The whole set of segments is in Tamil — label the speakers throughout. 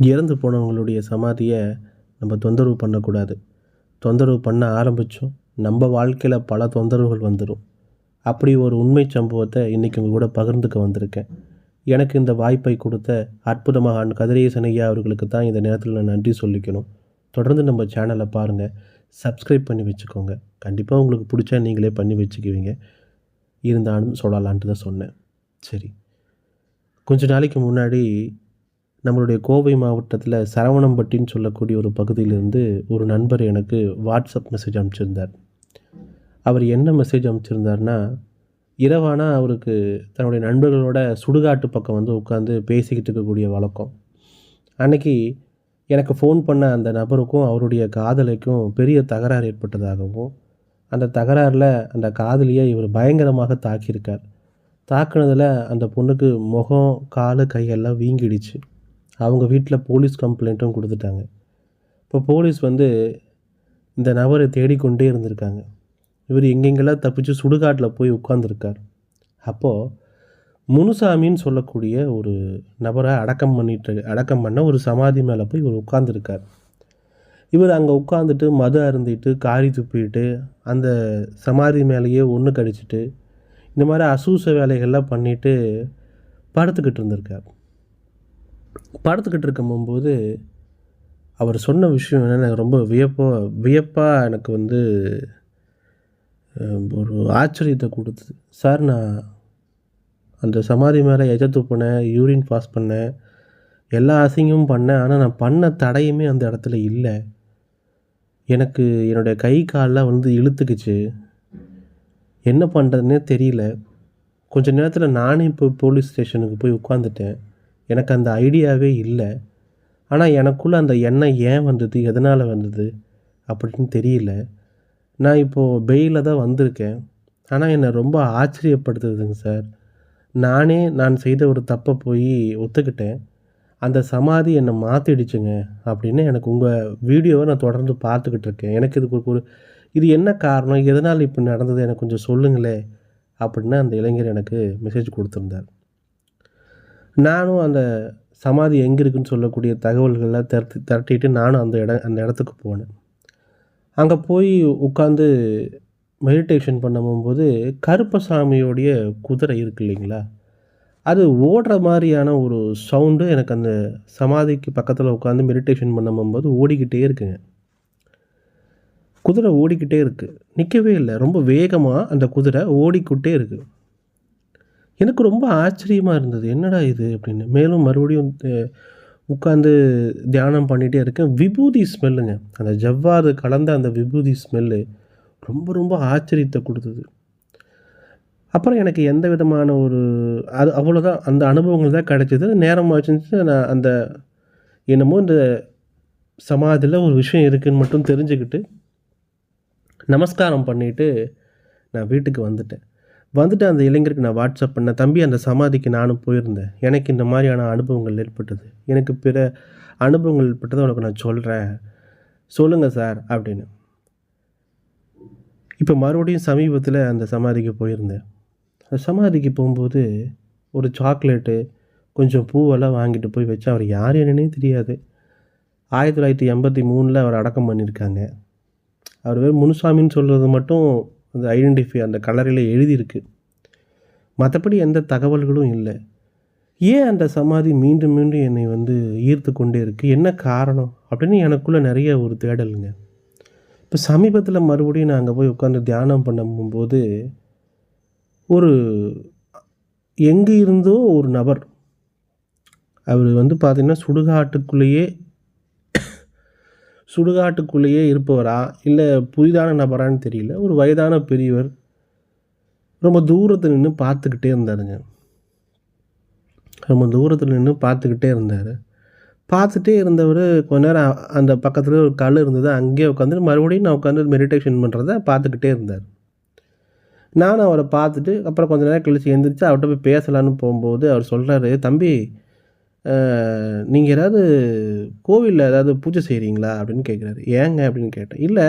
Speaker 1: இறந்து போனவங்களுடைய சமாதியை நம்ம தொந்தரவு பண்ணக்கூடாது. தொந்தரவு பண்ண ஆரம்பித்தோம் நம்ம வாழ்க்கையில் பல தொந்தரவுகள் வந்துடும் அப்படி ஒரு உண்மை சம்பவத்தை இன்றைக்கி உங்கள் கூட பகிர்ந்துக்க வந்திருக்கேன். எனக்கு இந்த வாய்ப்பை கொடுத்த அற்புதமாக கதிரேசன் ஐயா அவர்களுக்கு தான் இந்த நேரத்தில் நான் நன்றி சொல்லிக்கணும். தொடர்ந்து நம்ம சேனலை பாருங்கள் சப்ஸ்கிரைப் பண்ணி வச்சுக்கோங்க. கண்டிப்பாக உங்களுக்கு பிடிச்சா நீங்களே பண்ணி வச்சுக்குவீங்க. இருந்தாலும் சொல்லலான்ட்டு தான் சொன்னேன். சரி. கொஞ்ச நாளைக்கு முன்னாடி நம்மளுடைய கோவை மாவட்டத்தில் சரவணம்பட்டின்னு சொல்லக்கூடிய ஒரு பகுதியிலிருந்து ஒரு நண்பர் எனக்கு வாட்ஸ்அப் மெசேஜ் அனுப்பிச்சிருந்தார். அவர் என்ன மெசேஜ் அனுப்பிச்சிருந்தார்னா இரவானா அவருக்கு தன்னுடைய நண்பர்களோட சுடுகாட்டு பக்கம் வந்து உட்காந்து பேசிக்கிட்டு இருக்கக்கூடிய வழக்கம். அன்னைக்கு எனக்கு ஃபோன் பண்ண அந்த நபருக்கும் அவருடைய காதலிக்கும் பெரிய தகராறு ஏற்பட்டதாகவும் அந்த தகராறில் அந்த காதலியை இவர் பயங்கரமாக தாக்கியிருக்கார். தாக்குனதில் அந்த பொண்ணுக்கு முகம் காலு கையெல்லாம் வீங்கிடுச்சு. அவங்க வீட்டில் போலீஸ் கம்ப்ளைண்ட்டும் கொடுத்துட்டாங்க. இப்போ போலீஸ் வந்து இந்த நபரை தேடிக்கொண்டே இருந்திருக்காங்க. இவர் எங்கெங்கெல்லாம் தப்பிச்சு சுடுகாட்டில் போய் உட்காந்துருக்கார் அப்போது முனுசாமின்னு சொல்லக்கூடிய ஒரு நபரை அடக்கம் பண்ணிட்டு அடக்கம் பண்ண ஒரு சமாதி மேலே போய் இவர் உட்காந்துருக்கார் இவர் அங்கே உட்காந்துட்டு மது அருந்திட்டு காரி துப்பிட்டு அந்த சமாதி மேலேயே ஒன்று கடிச்சிட்டு இந்த மாதிரி அசூச வேலைகள்லாம் பண்ணிவிட்டு படுத்துக்கிட்டு இருந்திருக்கார். படுத்துக்கிட்டு இருக்கும்போது அவர் சொன்ன விஷயம் என்னென்னா ரொம்ப வியப்பாக வியப்பாக எனக்கு வந்து ஒரு ஆச்சரியத்தை கொடுத்தது. சார் நான் அந்த சமாதி மேலே எஜ துப்புனேன் யூரின் பாஸ் பண்ணேன் எல்லா அசிங்கமும் பண்ணேன் ஆனால் நான் பண்ண தடையுமே அந்த இடத்துல இல்லை. எனக்கு என்னுடைய கை காலெலாம் வந்து இழுத்துக்குச்சு. என்ன பண்ணுறதுனே தெரியல. கொஞ்ச நேரத்தில் நானே இப்போ போலீஸ் ஸ்டேஷனுக்கு போய் உட்காந்துட்டேன். எனக்கு அந்த ஐடியாவே இல்லை. ஆனால் எனக்குள்ளே அந்த எண்ணம் ஏன் வந்தது? எதனால் வந்தது? அப்படின்னு தெரியல. நான் இப்போது பெயிலில் தான் வந்திருக்கேன். ஆனால் என்னை ரொம்ப ஆச்சரியப்படுத்துதுங்க சார். நானே நான் செய்த ஒரு தப்பை போய் ஒத்துக்கிட்டேன். அந்த சமாதி என்னை மாற்றிடுச்சுங்க அப்படின்னு எனக்கு உங்கள் வீடியோவை நான் தொடர்ந்து பார்த்துக்கிட்டு இருக்கேன். எனக்கு இதுக்கு ஒரு- இது என்ன காரணம்? எதனால் இப்போ நடந்தது? எனக்கு கொஞ்சம் சொல்லுங்களேன் அப்படின்னு அந்த இளைஞர் எனக்கு மெசேஜ் கொடுத்துருந்தார். நானும் அந்த சமாதி எங்கே இருக்குன்னு சொல்லக்கூடிய தகவல்கள்லாம் திரட்டி திரட்டிட்டு நானும் அந்த இடம் அந்த இடத்துக்கு போனேன். அங்கே போய் உட்காந்து மெடிடேஷன் பண்ணும்போது கருப்பசாமியோடைய குதிரை இருக்கு இல்லைங்களா? அது ஓடுற மாதிரியான ஒரு சவுண்டு எனக்கு அந்த சமாதிக்கு பக்கத்தில் உட்காந்து மெடிடேஷன் பண்ணும்போது ஓடிக்கிட்டே இருக்குங்க. குதிரை ஓடிக்கிட்டே இருக்குது நிற்கவே இல்லை. ரொம்ப வேகமாக அந்த குதிரை ஓடிக்கிட்டே இருக்குது எனக்கு ரொம்ப ஆச்சரியமாக இருந்தது. என்னடா இது அப்படின்னு. மேலும் மறுபடியும் உட்காந்து தியானம் பண்ணிகிட்டே இருக்கேன். விபூதி ஸ்மெல்லுங்க. அந்த ஜவ்வாது கலந்த அந்த விபூதி ஸ்மெல்லு ரொம்ப ரொம்ப ஆச்சரியத்தை கொடுத்தது. அப்புறம் எனக்கு எந்த விதமான ஒரு அது அவ்வளோதான் அந்த அனுபவங்கள் தான் கிடைச்சது. நேரம் ஆச்சுன்னு நான் அந்த என்னமோ இந்த சமாதியில் ஒரு விஷயம் இருக்குதுன்னு மட்டும் தெரிஞ்சுக்கிட்டு நமஸ்காரம் பண்ணிவிட்டு நான் வீட்டுக்கு வந்துட்டேன். வந்துட்டு அந்த இளைஞருக்கு நான் வாட்ஸ்அப் பண்ணேன். தம்பி அந்த சமாதிக்கு நானும் போயிருந்தேன். எனக்கு இந்த மாதிரியான அனுபவங்கள் ஏற்பட்டது. எனக்கு பிற அனுபவங்கள் ஏற்பட்டதை உனக்கு நான் சொல்கிறேன் சொல்லுங்கள் சார் அப்படின்னு. இப்போ மறுபடியும் சமீபத்தில் அந்த சமாதிக்கு போயிருந்தேன். அந்த சமாதிக்கு போகும்போது ஒரு சாக்லேட்டு கொஞ்சம் பூவெல்லாம் வாங்கிட்டு போய் வச்சு அவர் யார் என்னன்னே தெரியாது. ஆயிரத்தி தொள்ளாயிரத்தி எண்பத்தி மூணில் அவர் அடக்கம் பண்ணியிருக்காங்க. அவர் வேறு முனுசாமின்னு சொல்கிறது மட்டும் அந்த ஐடென்டிஃபை அந்த கலரில் எழுதியிருக்கு. மற்றபடி எந்த தகவல்களும் இல்லை. ஏன் அந்த சமாதி மீண்டும் மீண்டும் என்னை வந்து ஈர்த்து கொண்டே இருக்குது என்ன காரணம்? அப்படின்னு எனக்குள்ளே நிறைய ஒரு தேடலுங்க. இப்போ சமீபத்தில் மறுபடியும் நான் அங்கே போய் உட்காந்து தியானம் பண்ணும்போது ஒரு எங்கே இருந்தோ ஒரு நபர் அவர் வந்து பார்த்திங்கன்னா சுடுகாட்டுக்குள்ளேயே சுடுகாட்டுக்குள்ளேயே இருப்பவரா? இல்லை புதிதான நபரான்னு தெரியல. ஒரு வயதான பெரியவர் ரொம்ப தூரத்தில் நின்று பார்த்துக்கிட்டே இருந்தாருங்க. ரொம்ப தூரத்தில் நின்று பார்த்துக்கிட்டே இருந்தார். பார்த்துட்டே இருந்தவர் கொஞ்ச நேரம் அந்த பக்கத்தில் ஒரு கல் இருந்தது. அங்கேயே உட்காந்து மறுபடியும் நான் உட்காந்து மெடிடேஷன் பண்ணுறத பார்த்துக்கிட்டே இருந்தார். நானும் அவரை பார்த்துட்டு அப்புறம் கொஞ்ச நேரம் கழிச்சு எழுந்திரிச்சு அவர்கிட்ட போய் பேசலான்னு போகும்போது அவர் சொல்கிறாரு தம்பி நீங்கள் ஏதாவது கோவிலில் ஏதாவது பூஜை செய்கிறீங்களா அப்படின்னு கேட்குறாரு ஏங்க அப்படின்னு கேட்டேன். இல்லை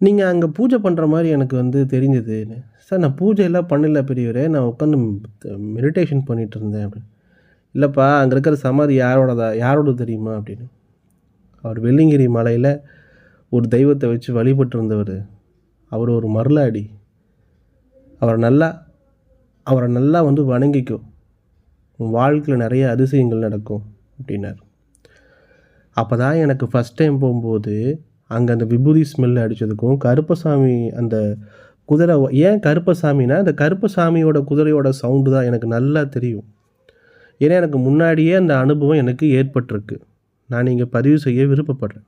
Speaker 1: நீங்கள் அங்கே பூஜை பண்ணுற மாதிரி எனக்கு வந்து தெரிஞ்சதுன்னு சார் நான் பூஜையெல்லாம் பண்ணல பெரியவரே. நான் உட்காந்து மெடிடேஷன் பண்ணிட்டு இருந்தேன். அப்படின்னு இல்லைப்பா அங்கே இருக்கிற சமாதி யாரோடதா யாரோட தெரியுமா அப்படின்னு. அவர் வெள்ளிங்கிரி மலையில் ஒரு தெய்வத்தை வச்சு வழிபட்டு இருந்தவர். அவர் ஒரு மருளாடி. அவரை நல்லா அவரை நல்லா வந்து வணங்கிக்கும். உன் வாழ்க்கையில் நிறைய அதிசயங்கள் நடக்கும் அப்படின்னார். அப்போ தான் எனக்கு ஃபஸ்ட் டைம் போகும்போது அங்கே அந்த விபூதி ஸ்மெல் அடித்ததுக்கும் கருப்பசாமி அந்த குதிரை ஏன் கருப்பசாமினா அந்த கருப்பசாமியோட குதிரையோட சவுண்டு தான் எனக்கு நல்லா தெரியும். ஏன்னா எனக்கு முன்னாடியே அந்த அனுபவம் எனக்கு ஏற்பட்டிருக்கு. நான் இங்கே பதிவு செய்ய விருப்பப்படுறேன்.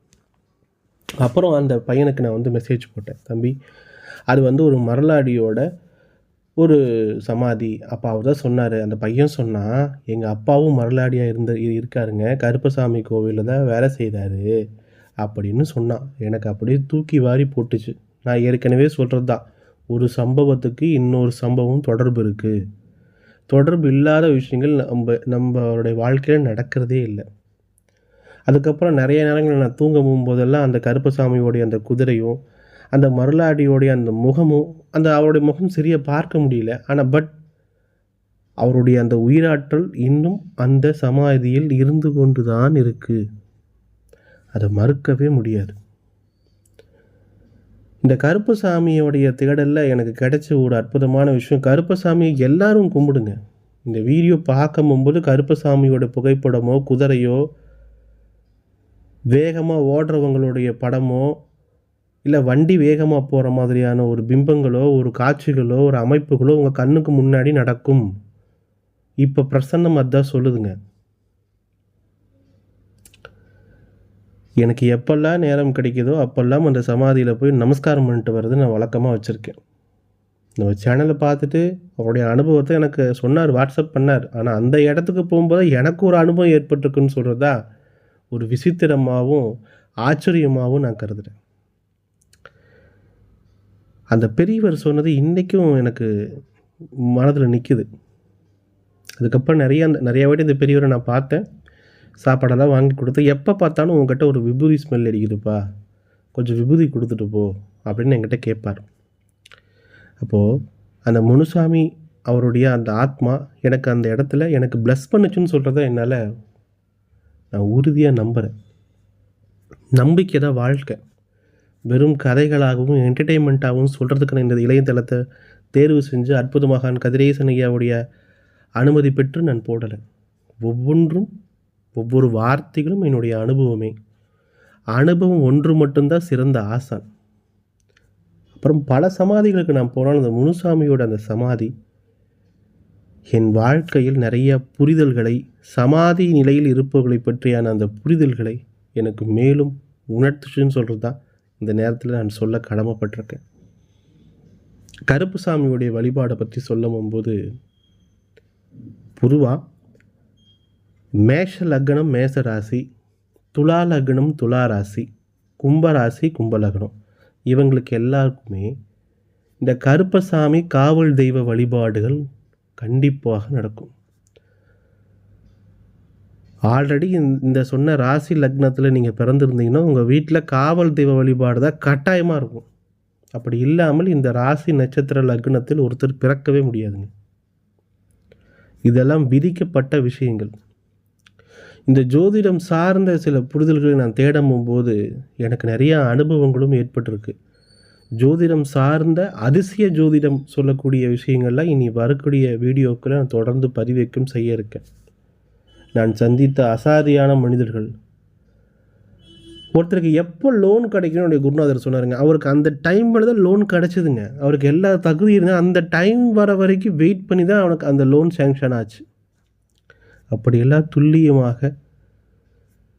Speaker 1: அப்புறம் அந்த பையனுக்கு நான் வந்து மெசேஜ் போட்டேன். தம்பி அது வந்து ஒரு மரலாடியோட ஒரு சமாதி. அப்போ அவர் தான் சொன்னார். அந்த பையன் சொன்னால் எங்கள் அப்பாவும் மரலாடியாக இருந்த இருக்காருங்க. கருப்பசாமி கோவிலில் தான் வேலை செய்தார் அப்படின்னு சொன்னான். எனக்கு அப்படியே தூக்கி வாரி போட்டுச்சு. நான் ஏற்கனவே சொல்கிறது தான் ஒரு சம்பவத்துக்கு இன்னொரு சம்பவம் தொடர்பு இருக்குது தொடர்பு இல்லாத விஷயங்கள் நம்ம நம்மளுடைய வாழ்க்கையில் நடக்கிறதே இல்லை. அதுக்கப்புறம் நிறைய நேரங்களில் நான் தூங்கும் போதெல்லாம் அந்த கருப்பசாமியோடைய அந்த குதிரையும் அந்த மருளாடியோடைய அந்த முகமும் அந்த அவருடைய முகம் சரியாக பார்க்க முடியல. ஆனால் பட் அவருடைய அந்த உயிராற்றல் இன்னும் அந்த சமாதியில் இருந்து கொண்டு தான் இருக்குது அதை மறுக்கவே முடியாது. இந்த கருப்பசாமியோடைய தேடலில் எனக்கு கிடைச்ச ஒரு அற்புதமான விஷயம் கருப்பசாமியை எல்லாரும் கும்பிடுங்க. இந்த வீடியோ பார்க்கும்போது கருப்பசாமியோட புகைப்படமோ குதிரையோ வேகமாக ஓடுறவங்களுடைய படமோ இல்லை வண்டி வேகமாக போகிற மாதிரியான ஒரு பிம்பங்களோ ஒரு காட்சிகளோ ஒரு அமைப்புகளோ உங்கள் கண்ணுக்கு முன்னாடி நடக்கும். இப்போ பிரசன்னம் அதான் சொல்லுதுங்க. எனக்கு எப்பெல்லாம் நேரம் கிடைக்குதோ அப்போல்லாம் அந்த சமாதியில் போய் நமஸ்காரம் பண்ணிட்டு வர்றது நான் வழக்கமாக வச்சுருக்கேன். நம்ம சேனலை பார்த்துட்டு அவருடைய அனுபவத்தை எனக்கு சொன்னார் வாட்ஸ்அப் பண்ணார். ஆனால் அந்த இடத்துக்கு போகும்போது எனக்கு ஒரு அனுபவம் ஏற்பட்டிருக்குன்னு சொல்கிறதா ஒரு விசித்திரமாகவும் ஆச்சரியமாகவும் நான் கருதுகிறேன் அந்த பெரியவர் சொன்னது இன்றைக்கும் எனக்கு மனதில் நிற்குது அதுக்கப்புறம் நிறைய அந்த நிறைய வாட்டி இந்த பெரியவரை நான் பார்த்தேன். சாப்பாடெல்லாம் வாங்கி கொடுத்து எப்போ பார்த்தாலும் உங்ககிட்ட ஒரு விபூதி ஸ்மெல் அடிக்குதுப்பா. கொஞ்சம் விபூதி கொடுத்துட்டு போ அப்படின்னு என்கிட்ட கேட்பார். அப்போது அந்த முனுசாமி அவருடைய அந்த ஆத்மா எனக்கு அந்த இடத்துல எனக்கு ப்ளஸ் பண்ணுச்சுன்னு சொல்கிறத என்னால் நான் உறுதியாக நம்புகிறேன் நம்பிக்கை தான் வாழ்க்கை. வெறும் கதைகளாகவும் என்டர்டெயின்மெண்ட்டாகவும் சொல்கிறதுக்கான இந்த இளையதளத்தை தேர்வு செஞ்சு அற்புதமகான் கதிரேசன் ஐயாவுடைய அனுமதி பெற்று நான் போடலை. ஒவ்வொன்றும் ஒவ்வொரு வார்த்தைகளும் என்னுடைய அனுபவமே. அனுபவம் ஒன்று மட்டும்தான் சிறந்த ஆசான். அப்புறம் பல சமாதிகளுக்கு நான் போனால் அந்த முனுசாமியோட அந்த சமாதி என் வாழ்க்கையில் நிறைய புரிதல்களை சமாதி நிலையில் இருப்பவர்களை பற்றியான அந்த புரிதல்களை எனக்கு மேலும் உணர்த்துச்சுன்னு சொல்கிறது தான் இந்த நேரத்தில் நான் சொல்ல கடமைப்பட்டிருக்கேன். கருப்புசாமியுடைய வழிபாடை பற்றி சொல்லும் போது பொதுவாக மேஷ லக்னம் மேச ராசி துலா லக்னம் துலா ராசி கும்பராசி கும்பலக்னம் இவங்களுக்கு எல்லாருக்குமே இந்த கருப்பசாமி காவல் தெய்வ வழிபாடுகள் கண்டிப்பாக நடக்கும். ஆல்ரெடி இந்த சொன்ன ராசி லக்னத்தில் நீங்கள் பிறந்திருந்தீங்கன்னா உங்கள் வீட்டில் காவல் தெய்வ வழிபாடு தான் கட்டாயமாக இருக்கும். அப்படி இல்லாமல் இந்த ராசி நட்சத்திர லக்னத்தில் ஒருத்தர் பிறக்கவே முடியாதுங்க. இதெல்லாம் விதிக்கப்பட்ட விஷயங்கள். இந்த ஜோதிடம் சார்ந்த சில புரிதல்களை நான் தேடும் போது எனக்கு நிறையா அனுபவங்களும் ஏற்பட்டிருக்கு. ஜோதிடம் சார்ந்த அதிசய ஜோதிடம் சொல்லக்கூடிய விஷயங்கள்லாம் இனி வரக்கூடிய வீடியோக்களை நான் தொடர்ந்து பதிவேக்கும் செய்ய இருக்கேன். நான் சந்தித்த அசாதியான மனிதர்கள். ஒருத்தருக்கு எப்போ லோன் கிடைக்கணும் குருநாதர் சொன்னாருங்க. அவருக்கு அந்த டைமில் தான் லோன் கிடச்சிதுங்க. அவருக்கு எல்லா தகுதி இருந்தால் அந்த டைம் வர வரைக்கும் வெயிட் பண்ணி தான் அவனுக்கு அந்த லோன் சேங்ஷன் ஆச்சு. அப்படியெல்லாம் துல்லியமாக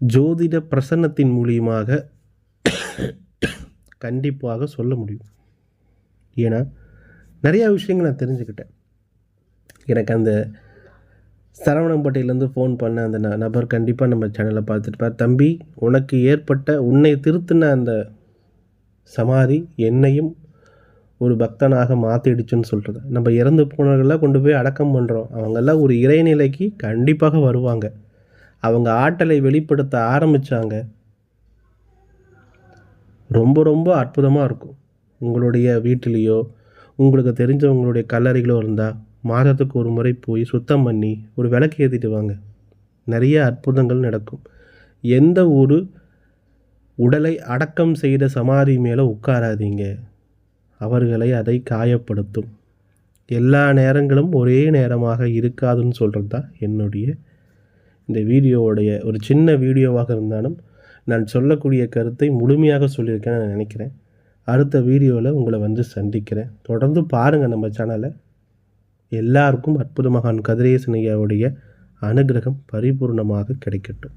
Speaker 1: ஜோதிட பிரசன்னத்தின் மூலியமாக கண்டிப்பாக சொல்ல முடியும். ஏன்னா நிறையா விஷயங்கள் நான் தெரிஞ்சுக்கிட்டேன். எனக்கு அந்த சரவணம்பட்டையிலேருந்து ஃபோன் பண்ண அந்த ந நபர் கண்டிப்பாக நம்ம சேனலை பார்த்துருப்பார். தம்பி உனக்கு ஏற்பட்ட உன்னை திருத்தின அந்த சமாதி என்னையும் ஒரு பக்தனாக மாற்றிடுச்சுன்னு சொல்கிறது நம்ம இறந்து போனவர்கள்லாம் கொண்டு போய் அடக்கம் பண்ணுறோம் அவங்கெல்லாம் ஒரு இறைநிலைக்கு கண்டிப்பாக வருவாங்க. அவங்க ஆற்றலை வெளிப்படுத்த ஆரம்பித்தாங்க ரொம்ப ரொம்ப அற்புதமாக இருக்கும். உங்களுடைய வீட்டிலேயோ உங்களுக்கு தெரிஞ்சவங்களுடைய கல்லறைகளோ இருந்தால் மாதத்துக்கு ஒரு முறை போய் சுத்தம் பண்ணி ஒரு விளக்கு ஏற்றிட்டு வாங்க. நிறைய அற்புதங்கள் நடக்கும். எந்த ஒரு உடலை அடக்கம் செய்த சமாதி மேலே உட்காராதீங்க. அவர்களை அதை காயப்படுத்தும். எல்லா நேரங்களும் ஒரே நேரமாக இருக்காதுன்னு சொல்கிறது தான் என்னுடைய இந்த வீடியோவுடைய ஒரு சின்ன வீடியோவாக இருந்தாலும் நான் சொல்லக்கூடிய கருத்தை முழுமையாக சொல்லியிருக்கேன்னு நான் நினைக்கிறேன். அடுத்த வீடியோவில் உங்களை வந்து சந்திக்கிறேன். தொடர்ந்து பாருங்கள் நம்ம சேனலை எல்லாருக்கும் அற்புத மகான் கதிரேசனையாவுடைய அனுகிரகம் பரிபூர்ணமாக கிடைக்கட்டும்.